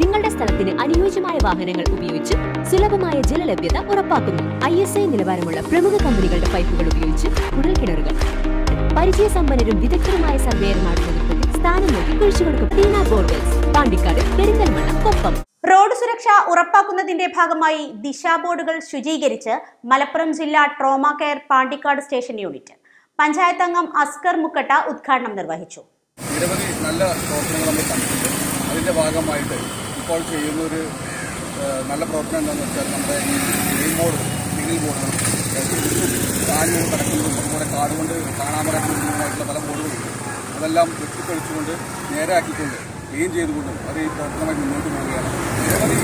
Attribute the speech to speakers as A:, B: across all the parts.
A: നിങ്ങളുടെ സ്ഥലത്തിന് അനുയോജ്യമായ വാഹനങ്ങൾ ഉപയോഗിച്ച് സുലഭമായ ജലലഭ്യത ഉറപ്പാക്കുന്നു. ഐ എസ് ഐ നിലവാരമുള്ള പ്രമുഖ കമ്പനികളുടെ പൈപ്പുകൾ ഉപയോഗിച്ച് കുഴൽക്കിണറുകൾ പരിചയസമ്പന്നരും വിദഗ്ധരുമായ സർവേയർമാർ നേതൃത്വത്തിൽ സ്ഥാനം നൽകി കുഴിച്ചുകൊടുക്കും ടീന ബോർവെൽസ് പാണ്ടിക്കാട് പെരിന്തൽമണ്ണ കൊപ്പം.
B: റോഡ് സുരക്ഷ ഉറപ്പാക്കുന്നതിന്റെ ഭാഗമായി ദിശാ ബോർഡുകൾ ശുചീകരിച്ച് മലപ്പുറം ജില്ലാ trauma care Pandikkad station unit. പഞ്ചായത്തംഗം Askar Mukkatta ഉദ്ഘാടനം നിർവഹിച്ചു.
C: നിരവധി നല്ല പ്രവർത്തനങ്ങൾ നമ്മൾ കണ്ടിട്ടുണ്ട്. അതിന്റെ ഭാഗമായിട്ട് ഇപ്പോൾ ചെയ്യുന്ന ഒരു നല്ല പ്രവർത്തനം എന്താണെന്ന് വെച്ചാൽ നമ്മുടെ ഈ ഗ്രീൻ ബോർഡ് സിഗ്നൽ ബോർഡ് കാലുകൾ കിടക്കുന്നതും അതുപോലെ കാടുകൊണ്ട് കാണാൻ പറ്റുന്നതുമായിട്ടുള്ള പല ബോർഡുകളുണ്ട് അതെല്ലാം വെട്ടിത്തെളിച്ചുകൊണ്ട് നേരെയാക്കിക്കൊണ്ട് ക്ലീൻ ചെയ്തുകൊണ്ടും അത് ഈ പ്രവർത്തനമായി മുന്നോട്ട് പോവുകയാണ്. നിരവധി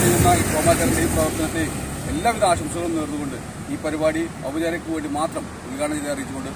C: ചെയ്യുന്ന ഈ കോമാറ്ററിന്റെ പ്രവർത്തനത്തെയും പ്രവർത്തനത്തെ എല്ലാവിധ ആശംസകളും നേർന്നുകൊണ്ട് ഈ പരിപാടി ഔപചാരിക വേണ്ടി മാത്രം ഉദ്ഘാടനം ചെയ്ത് അറിയിച്ചുകൊണ്ട്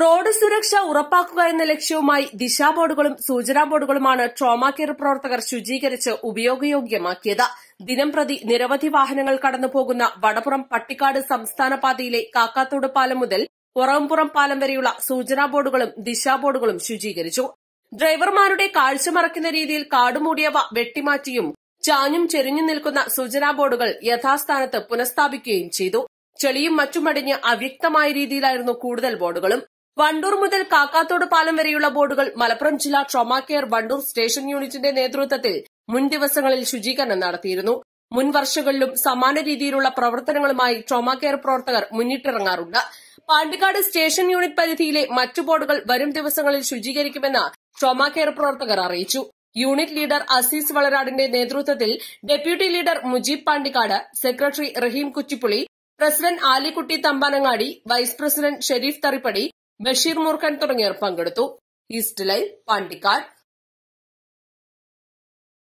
D: റോഡ് സുരക്ഷ ഉറപ്പാക്കുക എന്ന ലക്ഷ്യവുമായി ദിശാ ബോർഡുകളും സൂചനാ ബോർഡുകളുമാണ് ട്രോമാ കെയർ പ്രവർത്തകർ ശുചീകരിച്ച് ഉപയോഗയോഗ്യമാക്കിയത്. ദിനംപ്രതി നിരവധി വാഹനങ്ങൾ കടന്നുപോകുന്ന വടപ്പുറം പട്ടിക്കാട് സംസ്ഥാന പാതയിലെ കാക്കാത്തോട് പാലം മുതൽ പുറംപുറം പാലം വരെയുള്ള സൂചനാ ബോർഡുകളും ദിശാ ബോർഡുകളും ശുചീകരിച്ചു. ഡ്രൈവർമാരുടെ കാഴ്ച മറക്കുന്ന രീതിയിൽ കാടുമൂടിയവ വെട്ടിമാറ്റിയും ചാഞ്ഞും ചെരിഞ്ഞു നിൽക്കുന്ന സൂചനാ ബോർഡുകൾ യഥാസ്ഥാനത്ത് പുനഃസ്ഥാപിക്കുകയും ചെയ്തു. ചെളിയും മറ്റുമടിഞ്ഞ് അവ്യക്തമായ രീതിയിലായിരുന്നു കൂടുതൽ ബോർഡുകളും. വണ്ടൂർ മുതൽ കാക്കാത്തോട് പാലം വരെയുള്ള ബോർഡുകൾ മലപ്പുറം ജില്ലാ ട്രോമാ കെയർ വണ്ടൂർ സ്റ്റേഷൻ യൂണിറ്റിന്റെ നേതൃത്വത്തിൽ മുൻ ദിവസങ്ങളിൽ ശുചീകരണം നടത്തിയിരുന്നു. മുൻ വർഷങ്ങളിലും സമാന രീതിയിലുള്ള പ്രവർത്തനങ്ങളുമായി ട്രോമാ കെയർ പ്രവർത്തകർ മുന്നിട്ടിറങ്ങാറുണ്ട്. പാണ്ടിക്കാട് സ്റ്റേഷൻ യൂണിറ്റ് പരിധിയിലെ മറ്റു ബോർഡുകൾ വരും ദിവസങ്ങളിൽ ശുചീകരിക്കുമെന്ന് ട്രോമാ കെയർ പ്രവർത്തകർ അറിയിച്ചു. യൂണിറ്റ് ലീഡർ അസീസ് വളരാടിന്റെ നേതൃത്വത്തിൽ deputy leader Mujeeb Pandikkad secretary Raheem Kuchippuli president Alikutty Thambanangadi vice president Shareef Tharippadi Basheer Moorkhan തുടങ്ങിയവർ പങ്കെടുത്തു. East live Pandikkad.